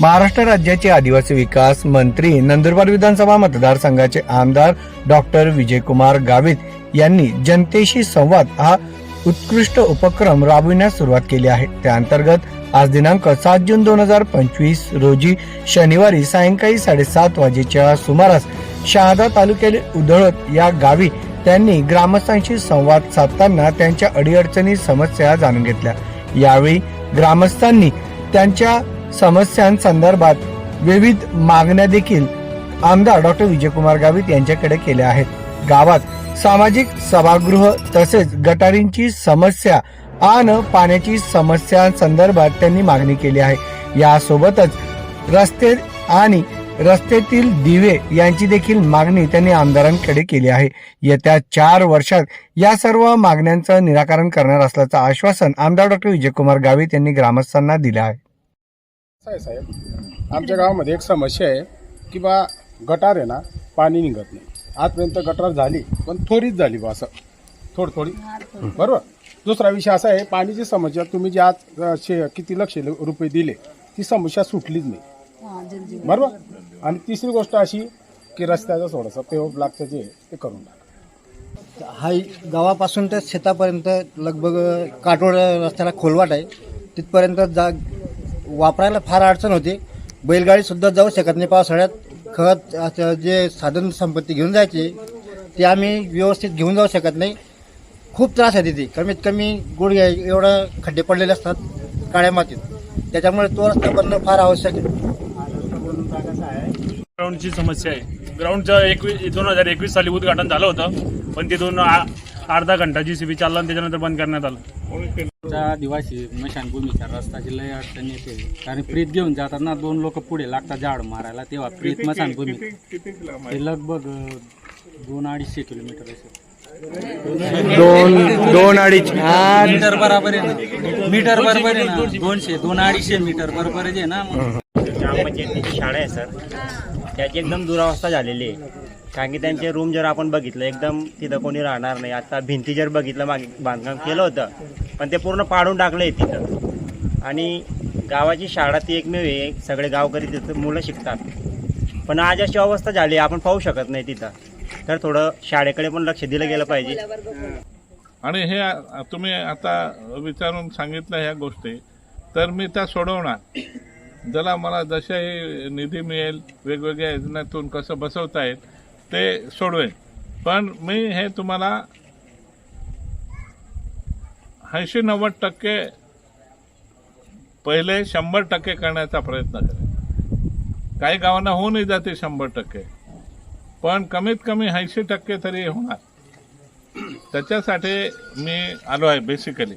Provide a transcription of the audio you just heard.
महाराष्ट्र राज्याचे आदिवासी विकास मंत्री नंदुरबार विधानसभा मतदारसंघाचे आमदार डॉक्टर विजयकुमार गावित यांनी जनतेशी संवाद हा उत्कृष्ट उपक्रम राबविण्यास सुरुवात केली आहे. त्या अंतर्गत आज दिनांक सात जून दोन हजार पंचवीस रोजी शनिवारी सायंकाळी साडेसात वाजेच्या सुमारास शहादा तालुक्यातील उधळत या गावी त्यांनी ग्रामस्थांशी संवाद साधताना त्यांच्या अडीअडचणी समस्या जाणून घेतल्या. यावेळी ग्रामस्थांनी त्यांच्या समस्यांसंदर्भात विविध मागण्या देखील आमदार डॉक्टर विजयकुमार गावित यांच्याकडे केल्या आहेत. गावात सामाजिक सभागृह तसेच गटारींची समस्या आणि पाण्याची समस्यांसंदर्भात त्यांनी मागणी केली आहे. यासोबतच रस्ते आणि रस्त्यातील दिवे यांची देखील मागणी त्यांनी आमदारांकडे केली आहे. येत्या चार वर्षात या सर्व मागण्यांचं निराकरण करणार असल्याचं आश्वासन आमदार डॉक्टर विजयकुमार गावित यांनी ग्रामस्थांना दिलं आहे. आहे साहेब आमच्या गावामध्ये एक समस्या आहे की बा गटार आहे ना पाणी निघत नाही. आजपर्यंत गटार झाली पण थोडीच झाली बा असं. थोडी थोडी. बरोबर? दुसरा विषय असा आहे पाण्याची समस्या तुम्ही जे आज अ, शे किती लक्ष रुपये दिले ती समस्या सुटलीच नाही. बरोबर? आणि तिसरी गोष्ट अशी की रस्त्याचं थोडंसं पेव ब्लॉकचं जे आहे ते करून टाका. हा गावापासून तर शेतापर्यंत लगभग काटोड रस्त्याला खोलवाट आहे. तिथपर्यंत जा वापरायला फार अडचण होती. बैलगाडीसुद्धा जाऊ शकत नाही पावसाळ्यात. खत असं जे साधन संपत्ती घेऊन जायची ते आम्ही व्यवस्थित घेऊन जाऊ शकत नाही. खूप त्रास आहे तिथे. कमीत कमी गुडघे एवढं खड्डे पडलेले असतात काळ्या मातीत. त्याच्यामुळे तो रस्ता बनणं फार आवश्यक आहे. ग्राउंडची समस्या आहे. ग्राउंडचं एकवीस दोन हजार एकवीस साली उद्घाटन झालं होतं पण तिथून दोन अर्धा घंटा जी सी बी चालला आणि त्याच्यानंतर बंद करण्यात आलं. च्या आदिवासी स्मशानभूमीचा रस्त्याची लय अडचण येते. कारण प्रीत घेऊन जातात ना दोन लोक पुढे लागतात झाड मारायला तेव्हा प्रीत स्मशानभूमी ते लगभग दोन अडीचशे किलोमीटर असेल. दोन दोन अडीच मीटर बरोबर आहे ना. मीटर बरोबर आहे ना. दोनशे दोन अडीचशे मीटर बरोबर आहे ना. ग्रामपंचायतीची शाळा आहे सर. त्याची एकदम दुरावस्था झालेली आहे. कारण की त्यांचे रूम जर आपण बघितलं एकदम तिथं कोणी राहणार नाही. आता भिंती जर बघितलं मागे बांधकाम केलं होतं पण ते पूर्ण पाडून टाकलं आहे तिथं. आणि गावाची शाळा ती एकमेव आहे. सगळे गावकरी तिथं मुलं शिकतात. पण आज अशी अवस्था झाली आपण पाहू शकत नाही तिथं. तर थोडं शाळेकडे पण लक्ष दिलं गेलं पाहिजे. आणि हे तुम्ही आता विचारून सांगितलं ह्या गोष्टी. तर मी त्या सोडवणार. ज्याला मला जसे निधी मिळेल वेगवेगळ्या योजनेतून कसं बसवता येईल ते सोडवेन. पण मी हे तुम्हाला ऐंशी नव्वद टक्के पहिले शंभर टक्के करण्याचा प्रयत्न करेन. काही गावांना होऊनही जाते शंभर टक्के. पण कमीत कमी ऐंशी टक्के तरी होणार. त्याच्यासाठी मी आलो आहे बेसिकली